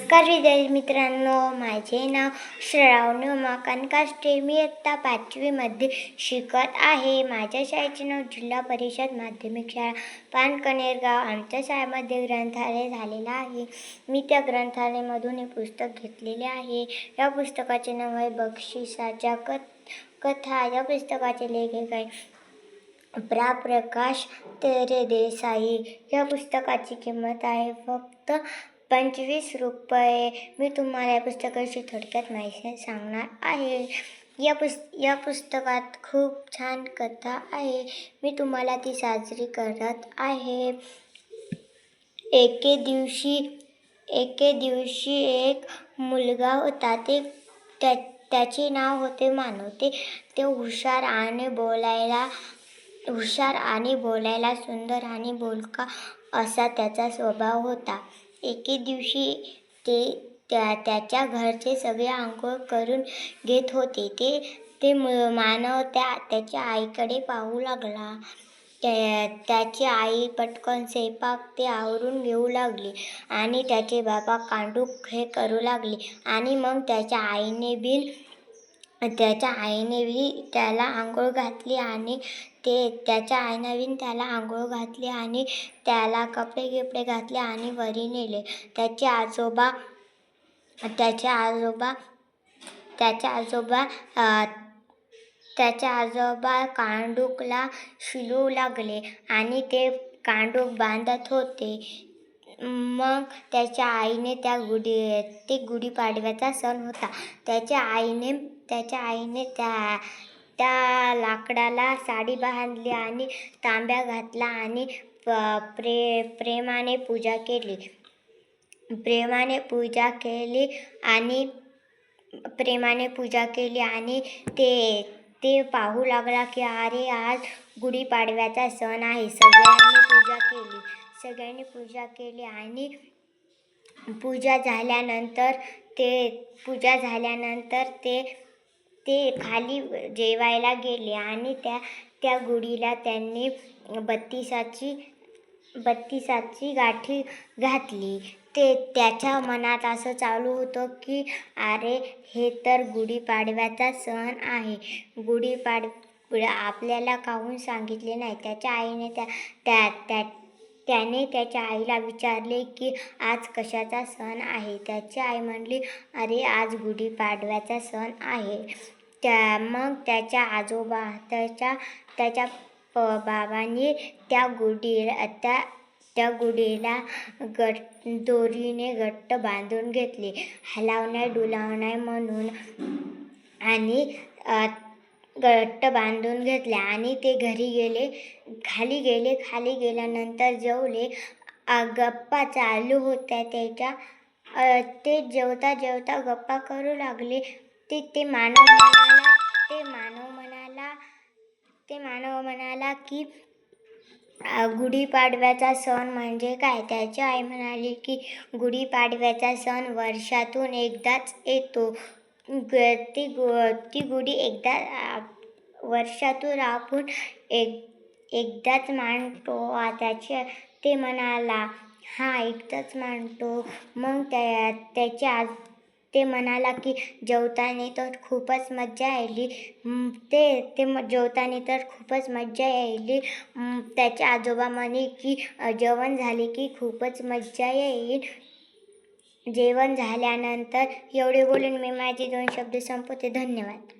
नमस्कार विद्यार्थी मित्रांनो माझे नाव श्रावणी उमाकांत काष्टे मी इयत्ता पाचवीमध्ये शिकत आहे. माझ्या शाळेचे नाव जिल्हा परिषद माध्यमिक शाळा. पानकनेर गाव. आमच्या शाळेमध्ये ग्रंथालय झालेलं आहे. मी त्या ग्रंथालयामधून हे पुस्तक घेतलेले आहे. या पुस्तकाचे नाव आहे बक्षिसाच्या कथ कथा. या पुस्तकाचे लेखक आहे प्रा प्रकाश तेरे देसाई या पुस्तकाची किंमत आहे फक्त पंचवीस रुपये. मी तुम्हाला या पुस्तकाची थोडक्यात माहिती सांगणार आहे. या पुस या पुस्तकात खूप छान कथा आहे. मी तुम्हाला ती साजरी करत आहे. एके दिवशी एके दिवशी एक मुलगा होता. ते त्या त्याचे नाव होते मानव ते ते हुशार आणि बोलायला हुशार आणि बोलायला सुंदर आणि बोलका असा त्याचा स्वभाव होता. एके दिवशी ते त्या त्याच्या घरचे सगळे आंघोळ करून घेत होते. ते ते मानव त्या त्याच्या आईकडे पाहू लागला. त्या त्याची आई पटकन स्वयंपाक ते आवरून घेऊ लागली आणि त्याचे बाबा कांडूक हे करू लागले आणि मग त्याच्या आईने बिल त्याच्या आईने बी त्याला आंघोळ घातली आणि ते त्याच्या आईने त्याला आंघोळ घातली आणि त्याला कपडे गिपडे घातले आणि वरी नेले. त्याचे आजोबा त्याचे आजोबा त्याचे आजोबा त्याच्या त्याचे आजोबा कांडूकला शिलू लागले आणि ते कांडूक बांधत होते. मग त्याच्या आईने त्या गुढी ते गुढीपाडव्याचा सण होता. त्याच्या आईने त्याच्या आईने त्या त्या लाकडाला साडी बांधली आणि तांब्या घातला आणि प- प्रे प्रेमाने पूजा केली. प्रेमाने पूजा केली आणि प्रेमाने पूजा केली आणि ते ते पाहू लागला की अरे आज गुढीपाडव्याचा सण आहे. सगळ्यांनी पूजा केली. सगळ्यांनी पूजा केली आणि पूजा झाल्यानंतर ते पूजा झाल्यानंतर ते ते खाली जेवायला गेले आणि त्या त्या गुढीला त्यांनी बत्तीसाची बत्तीसाची गाठी घातली. ते त्याच्या मनात असं चालू होतं की अरे हे तर गुढीपाडव्याचा सण आहे. गुढीपाड आपल्याला काहून सांगितले नाही? त्याच्या आईने त्या त्या त्या त्याने त्याच्या आईला विचारले की आज कशाचा सण आहे? त्याची आई म्हणली अरे आज गुढीपाडव्याचा सण आहे. त्या मग त्याच्या आजोबा त्याच्या त्याच्या प बाबांनी त्या गुढीला त्या त्या गुढीला गट दोरीने घट्ट बांधून घेतले. हलावणे डुलावणे म्हणून आणि घट्ट बांधून घेतले आणि ते घरी गेले. खाली गेले खाली गेल्यानंतर जेवले. गप्पा चालू होत्या त्याच्या. ते जेवता जेवता गप्पा करू लागले. ते ते मानव म्हणाला ते मानव म्हणाला ते मानव म्हणाला की गुढीपाडव्याचा सण म्हणजे काय? त्याची आई म्हणाली की गुढीपाडव्याचा सण वर्षातून एकदाच येतो. ग ती गु ती गुढी एकदा वर्षातून आपण एक एकदाच मांडतो त्याच्या त्याचे ते म्हणाला हा एकदाच मांडतो. मग त्या त्याचे आज ते म्हणाला की जेवताना तर खूपच मज्जा यायली. ते ते म जेवताना तर खूपच मज्जा यायली. त्याच्या त्याचे आजोबा म्हणे की जेवण झाले की खूपच मज्जा येईल. जेवण झाल्यानंतर एवढे बोलून मी माझे दोन शब्द संपवते. धन्यवाद.